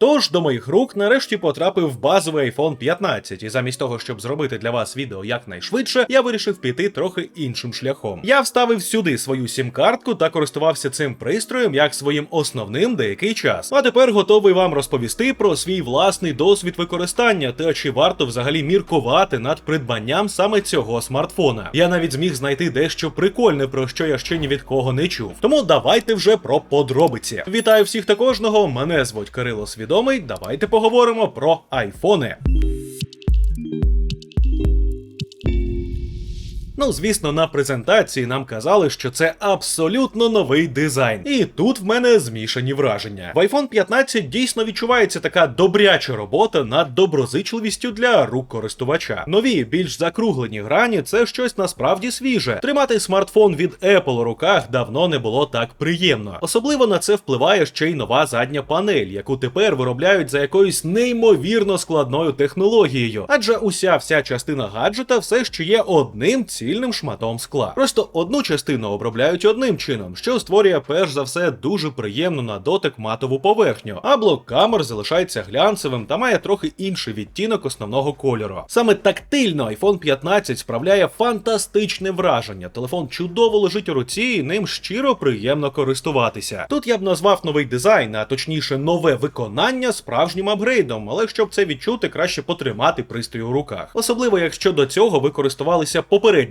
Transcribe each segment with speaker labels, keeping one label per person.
Speaker 1: Тож до моїх рук нарешті потрапив базовий iPhone 15, і замість того, щоб зробити для вас відео якнайшвидше, я вирішив піти трохи іншим шляхом. Я вставив сюди свою сім-картку та користувався цим пристроєм як своїм основним деякий час. А тепер готовий вам розповісти про свій власний досвід використання та чи варто взагалі міркувати над придбанням саме цього смартфона. Я навіть зміг знайти дещо прикольне, про що я ще ні від кого не чув. Тому давайте вже про подробиці. Вітаю всіх та кожного. Мене звуть Кирило Свідомий. Давайте поговоримо про айфони. Ну, звісно, на презентації нам казали, що це абсолютно новий дизайн. І тут в мене змішані враження. В iPhone 15 дійсно відчувається така добряча робота над доброзичливістю для рук користувача. Нові, більш закруглені грані це щось насправді свіже. Тримати смартфон від Apple у руках давно не було так приємно. Особливо на це впливає ще й нова задня панель, яку тепер виробляють за якоюсь неймовірно складною технологією. Адже уся вся частина гаджета все ще є одним цільним шматом скла. Просто одну частину обробляють одним чином, що створює перш за все дуже приємну на дотик матову поверхню, а блок камер залишається глянцевим та має трохи інший відтінок основного кольору. Саме тактильно iPhone 15 справляє фантастичне враження. Телефон чудово лежить у руці, і ним щиро приємно користуватися. Тут я б назвав новий дизайн, а точніше нове виконання справжнім апгрейдом, але щоб це відчути, краще потримати пристрій у руках. Особливо, якщо до цього ви користувалися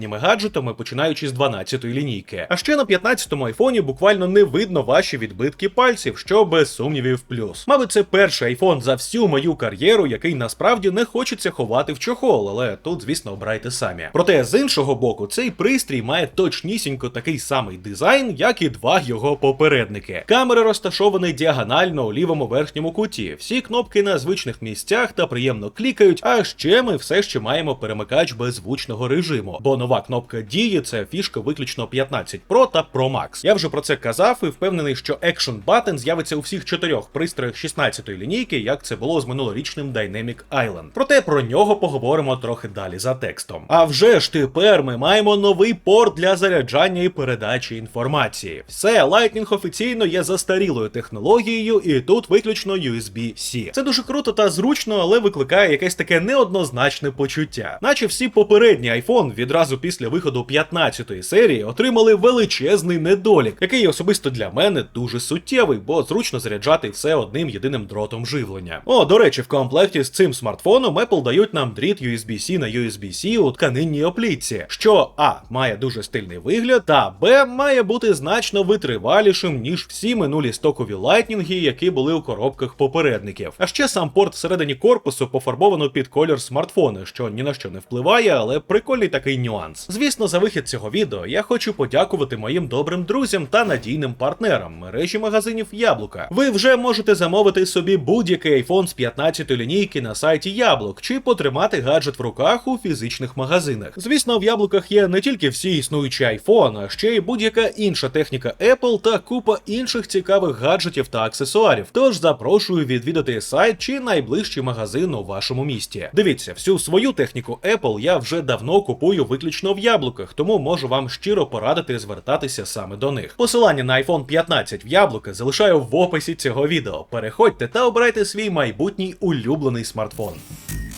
Speaker 1: попередніми гаджетами, починаючи з 12-ї лінійки. А ще на 15-му айфоні буквально не видно ваші відбитки пальців, що без сумнівів плюс. Мабуть, це перший айфон за всю мою кар'єру, який насправді не хочеться ховати в чохол, але тут, звісно, обирайте самі. Проте з іншого боку, цей пристрій має точнісінько такий самий дизайн, як і два його попередники. Камери розташовані діагонально у лівому верхньому куті. Всі кнопки на звичних місцях та приємно клікають. А ще ми все ще маємо перемикач беззвучного режиму, бо нова кнопка дії це фішка виключно 15 Pro та Pro Max. Я вже про це казав і впевнений, що Action Button з'явиться у всіх чотирьох пристроях 16-ї лінійки, як це було з минулорічним Dynamic Island. Проте про нього поговоримо трохи далі за текстом. А вже ж тепер ми маємо новий порт для заряджання і передачі інформації. Все, Lightning офіційно є застарілою технологією, і тут виключно USB-C. Це дуже круто та зручно, але викликає якесь таке неоднозначне почуття. Наче всі попередні iPhone відразу після виходу 15-ї серії отримали величезний недолік, який особисто для мене дуже суттєвий, бо зручно заряджати все одним єдиним дротом живлення. О, до речі, в комплекті з цим смартфоном Apple дають нам дріт USB-C на USB-C у тканинній оплітці, що А має дуже стильний вигляд, та Б має бути значно витривалішим, ніж всі минулі стокові лайтнінги, які були у коробках попередників. А ще сам порт всередині корпусу пофарбовано під колір смартфона, що ні на що не впливає, але прикольний такий нюанс. Звісно, за вихід цього відео я хочу подякувати моїм добрим друзям та надійним партнерам мережі магазинів Яблука. Ви вже можете замовити собі будь-який iPhone з 15 лінійки на сайті Яблук чи потримати гаджет в руках у фізичних магазинах. Звісно, в яблуках є не тільки всі існуючі iPhone, а ще й будь-яка інша техніка Apple та купа інших цікавих гаджетів та аксесуарів. Тож запрошую відвідати сайт чи найближчий магазин у вашому місті. Дивіться, всю свою техніку Apple я вже давно купую виключно в яблуках, тому можу вам щиро порадити звертатися саме до них. Посилання на iPhone 15 в яблука залишаю в описі цього відео. Переходьте та обирайте свій майбутній улюблений смартфон.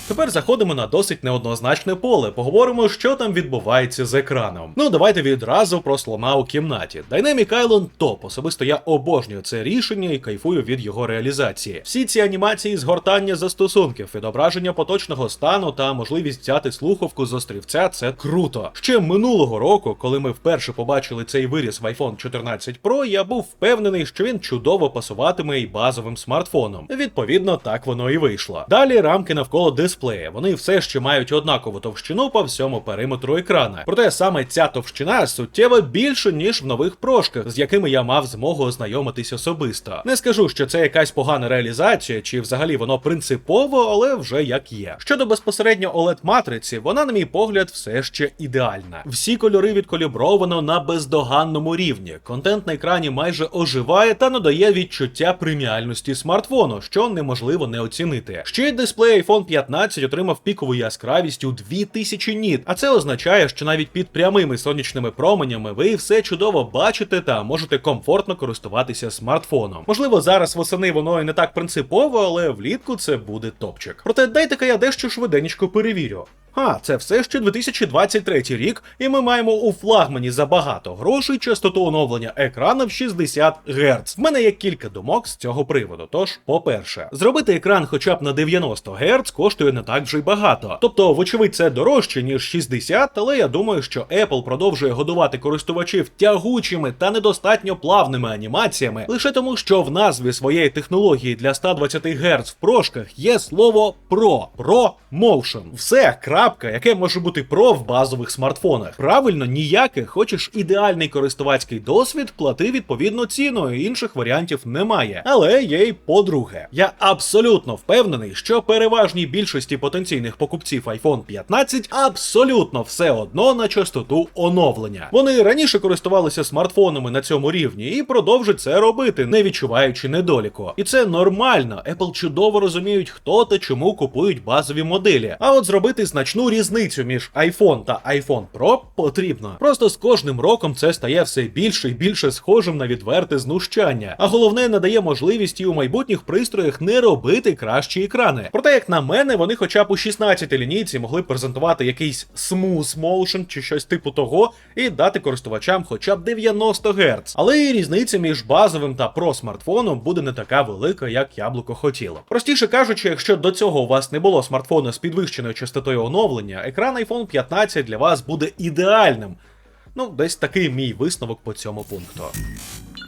Speaker 1: Тепер заходимо на досить неоднозначне поле. Поговоримо, що там відбувається з екраном. Ну давайте відразу про слона у кімнаті. Dynamic Island топ. Особисто я обожнюю це рішення і кайфую від його реалізації. Всі ці анімації згортання застосунків, відображення поточного стану та можливість взяти слухавку з острівця це круто. Ще минулого року, коли ми вперше побачили цей виріс в iPhone 14 Pro, я був впевнений, що він чудово пасуватиме і базовим смартфоном. Відповідно, так воно і вийшло. Далі рамки навколо дисплея. Вони все ще мають однакову товщину по всьому периметру екрана. Проте саме ця товщина суттєво більше, ніж в нових прошках, з якими я мав змогу ознайомитись особисто. Не скажу, що це якась погана реалізація, чи взагалі воно принципово, але вже як є. Щодо безпосередньо oled матриці, вона, на мій погляд, все ще ідеальна. Всі кольори відкалібровано на бездоганному рівні. Контент на екрані майже оживає та надає відчуття преміальності смартфону, що неможливо не оцінити. Ще й дисплей iPhone 15 15 отримав пікову яскравість у 2000 ніт, а це означає, що навіть під прямими сонячними променями ви все чудово бачите та можете комфортно користуватися смартфоном. Можливо, зараз восени воно і не так принципово, але влітку це буде топчик. Проте дайте-ка я дещо швиденько перевірю. А, це все ще 2023 рік, і ми маємо у флагмані за багато грошей частоту оновлення екрана в 60 Гц. В мене є кілька думок з цього приводу. Тож, по-перше, зробити екран хоча б на 90 Гц коштує не так вже й багато. Тобто, вочевидь, це дорожче, ніж 60, але я думаю, що Apple продовжує годувати користувачів тягучими та недостатньо плавними анімаціями, лише тому, що в назві своєї технології для 120 Гц в прошках є слово Pro. Pro Motion. Все, крапка, яке може бути про в базових смартфонах. Правильно, ніяке, хочеш ідеальний користувацький досвід, плати відповідну ціну, інших варіантів немає. Але є й по-друге. Я абсолютно впевнений, що переважній більшості потенційних покупців iPhone 15 абсолютно все одно на частоту оновлення. Вони раніше користувалися смартфонами на цьому рівні і продовжать це робити, не відчуваючи недоліку. І це нормально. Apple чудово розуміють, хто та чому купують базові моделі. А от зробити значну різницю між iPhone та iPhone Pro потрібно. Просто з кожним роком це стає все більше і більше схожим на відверте знущання. А головне надає можливість і у майбутніх пристроях не робити кращі екрани. Проте, як на мене, вони хоча б у 16 лінійці могли презентувати якийсь smooth motion чи щось типу того, і дати користувачам хоча б 90 Гц. Але і різниця між базовим та про смартфоном буде не така велика, як яблуко хотіло. Простіше кажучи, якщо до цього у вас не було смартфона з підвищеною частотою оновлення, екран iPhone 15 для вас буде ідеальним. Ну, десь такий мій висновок по цьому пункту.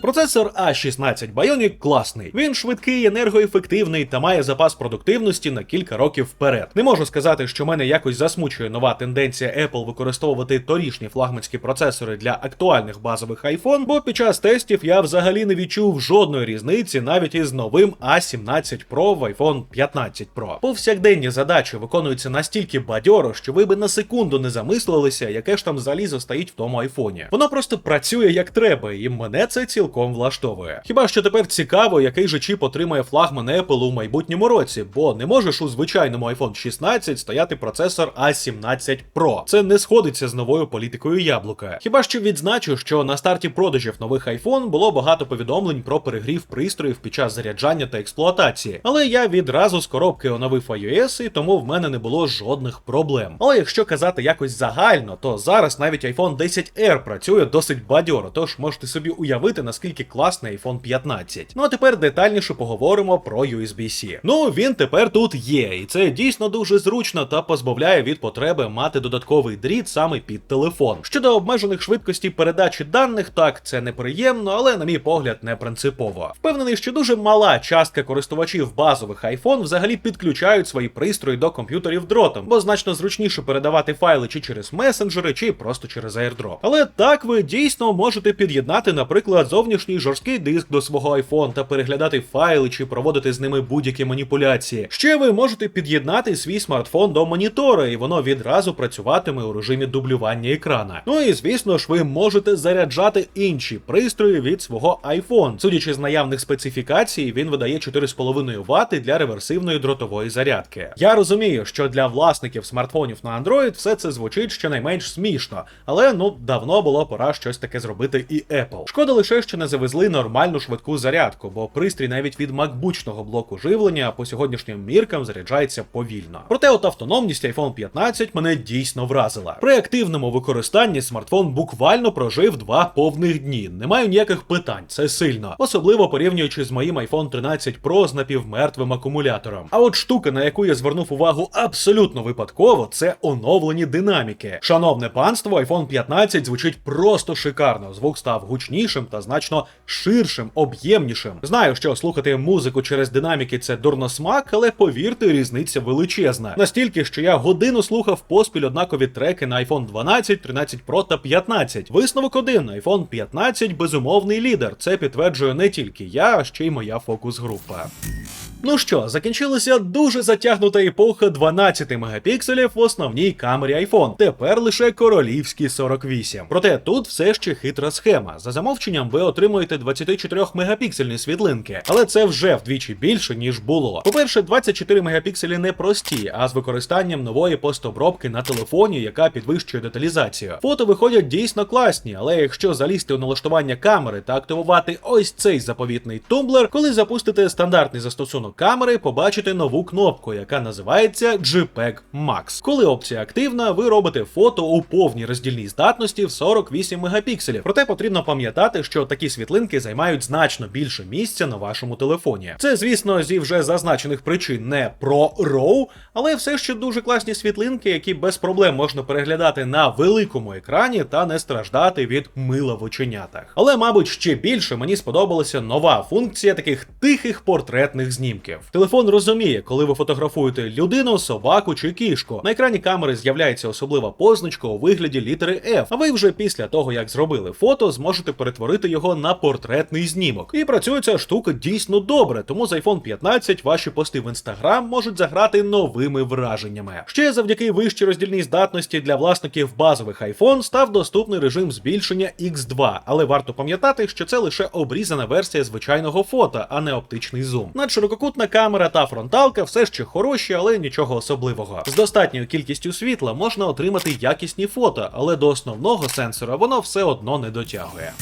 Speaker 1: Процесор A16 Bionic класний. Він швидкий, енергоефективний та має запас продуктивності на кілька років вперед. Не можу сказати, що мене якось засмучує нова тенденція Apple використовувати торішні флагманські процесори для актуальних базових iPhone, бо під час тестів я взагалі не відчув жодної різниці навіть із новим A17 Pro в iPhone 15 Pro. Повсякденні задачі виконуються настільки бадьоро, що ви би на секунду не замислилися, яке ж там залізо стоїть в тому айфоні. Воно просто працює як треба, і мене це цілком влаштовує. Хіба що тепер цікаво, який же чіп отримає флагман Apple у майбутньому році, бо не можеш у звичайному iPhone 16 стояти процесор A17 Pro. Це не сходиться з новою політикою яблука. Хіба що відзначу, що на старті продажів нових iPhone було багато повідомлень про перегрів пристроїв під час заряджання та експлуатації. Але я відразу з коробки оновив iOS, і тому в мене не було жодних проблем. Але якщо казати якось загально, то зараз навіть iPhone 10R працює досить бадьоро, тож можете собі уявити, наскільки класний iPhone 15. Ну а тепер детальніше поговоримо про USB-C. Ну він тепер тут є, і це дійсно дуже зручно та позбавляє від потреби мати додатковий дріт саме під телефон. Щодо обмежених швидкостей передачі даних, так це неприємно, але на мій погляд не принципово. Впевнений, що дуже мала частка користувачів базових iPhone взагалі підключають свої пристрої до комп'ютерів дротом, бо значно зручніше передавати файли чи через месенджери, чи просто через AirDrop. Але так ви дійсно можете під'єднати, наприклад, зовнішній жорсткий диск до свого iPhone та переглядати файли чи проводити з ними будь-які маніпуляції. Ще ви можете під'єднати свій смартфон до монітора, і воно відразу працюватиме у режимі дублювання екрана. Ну і звісно ж, ви можете заряджати інші пристрої від свого iPhone. Судячи з наявних специфікацій, він видає 4,5 Вт для реверсивної дротової зарядки. Я розумію, що для власників смартфонів на Android все це звучить щонайменш смішно, але ну давно було пора щось таке зробити і Apple. Шкода лише, що не завезли нормальну швидку зарядку, бо пристрій навіть від макбучного блоку живлення по сьогоднішнім міркам заряджається повільно. Проте от автономність iPhone 15 мене дійсно вразила. При активному використанні смартфон буквально прожив два повних дні. Не маю ніяких питань, це сильно, особливо порівнюючи з моїм iPhone 13 Pro з напівмертвим акумулятором. А от штука, на яку я звернув увагу абсолютно випадково, це оновлені динаміки. Шановне панство, iPhone 15 звучить просто шикарно. Звук став гучнішим та значно ширшим, об'ємнішим. Знаю, що слухати музику через динаміки це дурносмак, але повірте, різниця величезна. Настільки, що я годину слухав поспіль однакові треки на iPhone 12, 13 Pro та 15. Висновок один: iPhone 15 безумовний лідер. Це підтверджує не тільки я, а ще й моя фокус-група. Ну що, закінчилася дуже затягнута епоха 12 мегапікселів в основній камері iPhone. Тепер лише королівські 48. Проте тут все ще хитра схема. За замовченням ви отримуєте 24 мегапіксельні світлинки, але це вже вдвічі більше ніж було. По-перше, 24 мегапікселі не прості, а з використанням нової постобробки на телефоні, яка підвищує деталізацію. Фото виходять дійсно класні, але якщо залізти у налаштування камери та активувати ось цей заповітний тумблер, коли запустите стандартний застосунок камери, побачите нову кнопку, яка називається JPEG Max. Коли опція активна, ви робите фото у повній роздільній здатності в 48 мегапікселів. Проте потрібно пам'ятати, що такі світлинки займають значно більше місця на вашому телефоні. Це, звісно, зі вже зазначених причин не про RAW, але все ще дуже класні світлинки, які без проблем можна переглядати на великому екрані та не страждати від мила в оченятах. Але, мабуть, ще більше мені сподобалася нова функція таких тихих портретних знімків. Телефон розуміє, коли ви фотографуєте людину, собаку чи кішку. На екрані камери з'являється особлива позначка у вигляді літери F, а ви вже після того, як зробили фото, зможете перетворити його на портретний знімок. І працює ця штука дійсно добре, тому з iPhone 15 ваші пости в Instagram можуть заграти новими враженнями. Ще завдяки вищій роздільній здатності для власників базових iPhone став доступний режим збільшення X2, але варто пам'ятати, що це лише обрізана версія звичайного фото, а не оптичний зум. Надширококутна камера та фронталка все ще хороші, але нічого особливого. З достатньою кількістю світла можна отримати якісні фото, але до основного сенсора воно все одно не дотягує.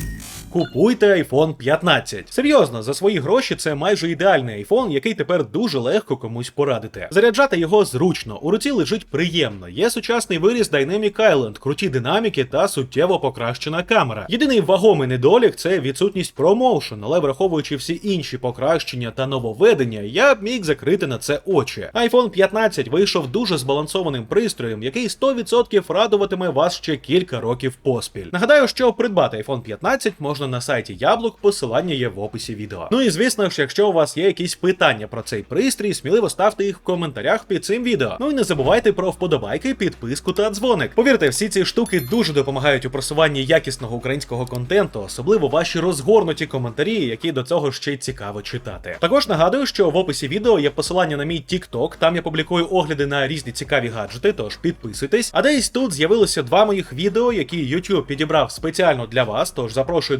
Speaker 1: Купуйте iPhone 15. Серйозно, за свої гроші це майже ідеальний iPhone, який тепер дуже легко комусь порадити. Заряджати його зручно, у руці лежить приємно. Є сучасний виріс Dynamic Island, круті динаміки та суттєво покращена камера. Єдиний вагомий недолік це відсутність ProMotion, але враховуючи всі інші покращення та нововведення, я б міг закрити на це очі. iPhone 15 вийшов дуже збалансованим пристроєм, який 100% радуватиме вас ще кілька років поспіль. Нагадаю, що придбати iPhone 15 можна на сайті Яблук, посилання є в описі відео. Ну і звісно ж, якщо у вас є якісь питання про цей пристрій, сміливо ставте їх в коментарях під цим відео. Ну і не забувайте про вподобайки, підписку та дзвоник. Повірте, всі ці штуки дуже допомагають у просуванні якісного українського контенту, особливо ваші розгорнуті коментарі, які до цього ще й цікаво читати. Також нагадую, що в описі відео є посилання на мій TikTok, там я публікую огляди на різні цікаві гаджети, тож підписуйтесь. А десь тут з'явилося два моїх відео, які YouTube підібрав спеціально для вас, тож запрошую